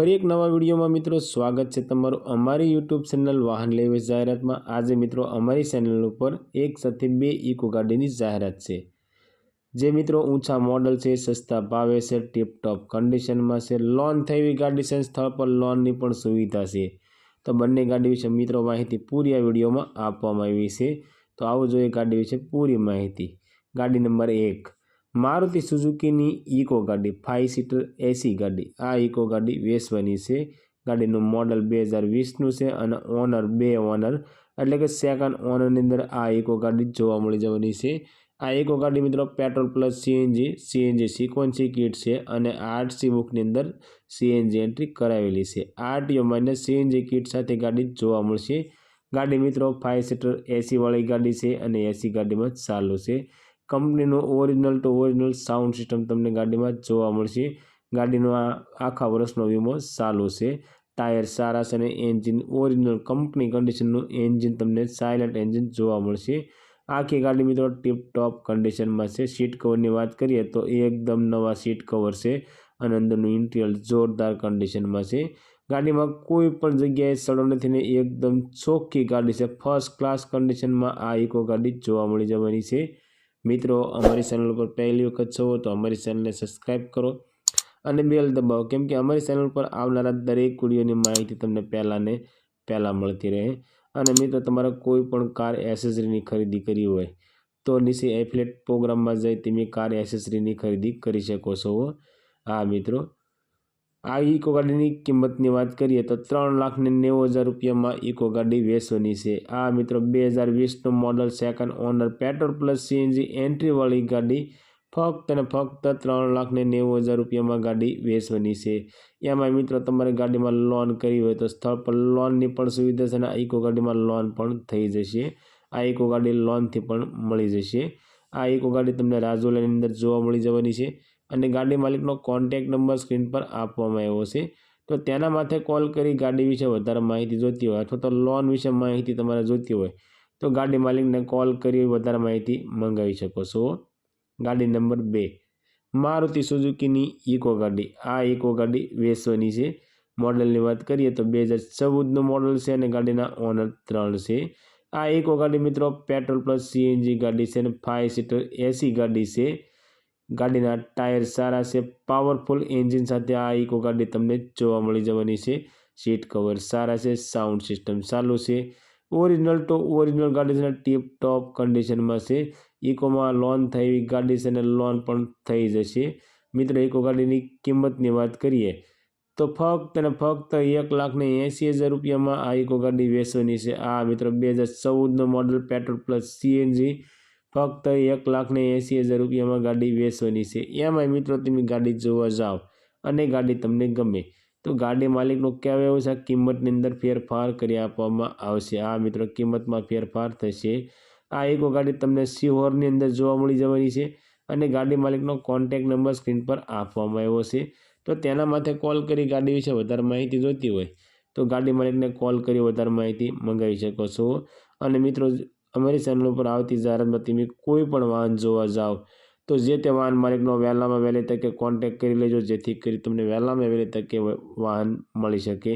ફરી એક નવા વિડીયોમાં મિત્રો સ્વાગત છે તમારું અમારી યુટ્યુબ ચેનલ વાહન લેવી જાહેરાતમાં. આજે મિત્રો અમારી ચેનલ ઉપર એક સાથે બે ઇકો ગાડીની જાહેરાત છે. જે મિત્રો ઊંચા મોડલ છે, સસ્તા ભાવે છે, ટીપટોપ કન્ડિશનમાં છે, લોન થયેલી ગાડી છે સ્થળ પર લોનની પણ સુવિધા છે. તો બંને ગાડી વિશે મિત્રો માહિતી પૂરી આ વિડીયોમાં આપવામાં આવી છે. તો આવો જોઈએ ગાડી વિશે પૂરી માહિતી. ગાડી નંબર એક. મારુતિ સુઝુકીની ઇકો ગાડી ફાઇવ સીટર એસી ગાડી. આ ઇકો ગાડી વેચવાની છે. ગાડીનું મોડલ બે હજાર વીસનું છે અને ઓનર બે ઓનર એટલે કે સેકન્ડ ઓનરની અંદર આ ઇકો ગાડી જોવા મળી જવાની છે. આ ઇકો ગાડી મિત્રો petrol plus CNG CNG sequential kit છે અને આરસી બુકની અંદર સીએનજી એન્ટ્રી કરાવેલી છે. આરટીઓ માઇનસ સીએનજી કિટ સાથે ગાડી જોવા મળશે. ગાડી મિત્રો ફાઇવ સીટર એસીવાળી ગાડી છે અને એસી ગાડીમાં ચાલુ છે. કંપનીનું original to original sound system તમને ગાડીમાં જોવા મળશે. ગાડીનો આ આખા વર્ષનો વીમો ચાલુ છે. ટાયર સારા છે અને એન્જિન ઓરિજિનલ કંપની કન્ડિશનનું એન્જિન તમને સાયલન્ટ એન્જિન જોવા મળશે. આખી ગાડી મિત્રો ટીપટોપ કન્ડિશનમાં છે. સીટ કવરની વાત કરીએ તો એકદમ નવા સીટ કવર છે અને અંદરનું ઇન્ટિરિયર જોરદાર કન્ડિશનમાં છે. ગાડીમાં કોઈ પણ જગ્યાએ સડો નથી ને એકદમ ચોખ્ખી ગાડી છે. ફર્સ્ટ ક્લાસ કન્ડિશનમાં આ ઇકો ગાડી જોવા મળી જવાની છે. મિત્રો, અમારી ચેનલ પર પહેલી વખત છો તો અમારી ચેનલને સબસ્ક્રાઈબ કરો અને બેલ દબાવો. કેમ કે અમારી ચેનલ પર આવનારા દરેક વિડીયોની માહિતી તમને પહેલાં ને પહેલાં મળતી રહે. અને મિત્રો, તમારે કોઈ પણ કાર એસેસરીની ખરીદી કરવી હોય તો નીચે એફલેટ પ્રોગ્રામમાં જઈ તમે કાર એસેસરીની ખરીદી કરી શકો છો. હા, મિત્રો. આ ઇકો ગાડીની કિંમતની વાત કરીએ તો ત્રણ લાખને નેવું હજાર રૂપિયામાં ઇકો ગાડી વેચવાની છે. આ મિત્રો બે હજાર વીસનું model second owner petrol plus CNG એન્ટ્રીવાળી ગાડી ફક્ત અને ફક્ત ત્રણ લાખને નેવું હજાર રૂપિયામાં ગાડી વેચવાની છે. એમાં મિત્રો તમારે ગાડીમાં લોન કરી હોય તો સ્થળ પર લોનની પણ સુવિધા છે અને ઇકો ગાડીમાં લોન પણ થઈ જશે. આ ઇકો ગાડી લોનથી પણ મળી જશે. આ ઇકો ગાડી તમને રાજુલાની અંદર જોવા મળી જવાની છે. અને ગાડી માલિકનો કોન્ટેક નંબર સ્ક્રીન પર આપવામાં આવ્યો છે. તો તેના માથે કોલ કરી ગાડી વિશે વધારે માહિતી જોઈતી હોય અથવા તો લોન વિશે માહિતી તમારે જોઈતી હોય, તો ગાડી માલિકને કોલ કરી વધારે માહિતી મંગાવી શકો છો. ગાડી નંબર બે, મારુતિ સુઝુકીની ઇકો ગાડી. આ ઇકો ગાડી વેચવાની છે. મોડલની વાત કરીએ તો બે હજાર ચૌદનું મોડલ છે અને ગાડીના ઓનર ત્રણ છે. આ ઇકો ગાડી મિત્રો પેટ્રોલ પ્લસ સીએનજી ગાડી છે અને ફાઇવ સીટર એસી ગાડી છે. ગાડીના ટાયર સારા છે પાવરફુલ એન્જિન સાથે આ ઇકો ગાડી તમને જોવા મળી જવાની છે. સીટ કવર સારા છે સાઉન્ડ સિસ્ટમ ચાલુ છે. ઓરિજિનલ ટુ ઓરિજિનલ ગાડી છે ટીપ ટોપ કન્ડિશનમાં છે. ઇકોમાં લોન થઈ, ગાડી છે અને લોન પણ થઈ જશે. મિત્ર ઇકો ગાડીની કિંમતની વાત કરીએ, તો ફક્ત અને ફક્ત એક લાખને એંસી હજાર રૂપિયામાં આ ઇકો ગાડી વેચવાની છે. આ મિત્રો, બે હજાર ચૌદનો મોડલ પેટ્રોલ પ્લસ સીએનજી ફક્ત એક લાખને એંસી હજાર રૂપિયામાં ગાડી વેચવાની છે. એમાંય મિત્રો તમે ગાડી જોવા જાઓ અને ગાડી તમને ગમે તો ગાડી માલિકનો કહેવું એવું છે કિંમતની અંદર ફેરફાર કરી આપવામાં આવશે. આ મિત્રો, કિંમતમાં ફેરફાર થશે. આ એક ગાડી તમને સિહોરની અંદર જોવા મળી જવાની છે અને ગાડી માલિકનો કોન્ટેક નંબર સ્ક્રીન પર આપવામાં આવ્યો છે. તો તેના માથે કોલ કરી ગાડી વિશે વધારે માહિતી જોઈતી હોય તો ગાડી માલિકને કોલ કરી વધારે માહિતી મંગાવી શકો છો. અને મિત્રો અમારી ચેનલ ઉપર આવતી જાહેરાત તમે કોઈ પણ વાહન જોવા જાઓ, તો જે તે વાહન માલિકનો વહેલામાં વહેલી તકે કોન્ટેક કરી લેજો, જેથી કરી તમને વહેલામાં વહેલી તકે વાહન મળી શકે.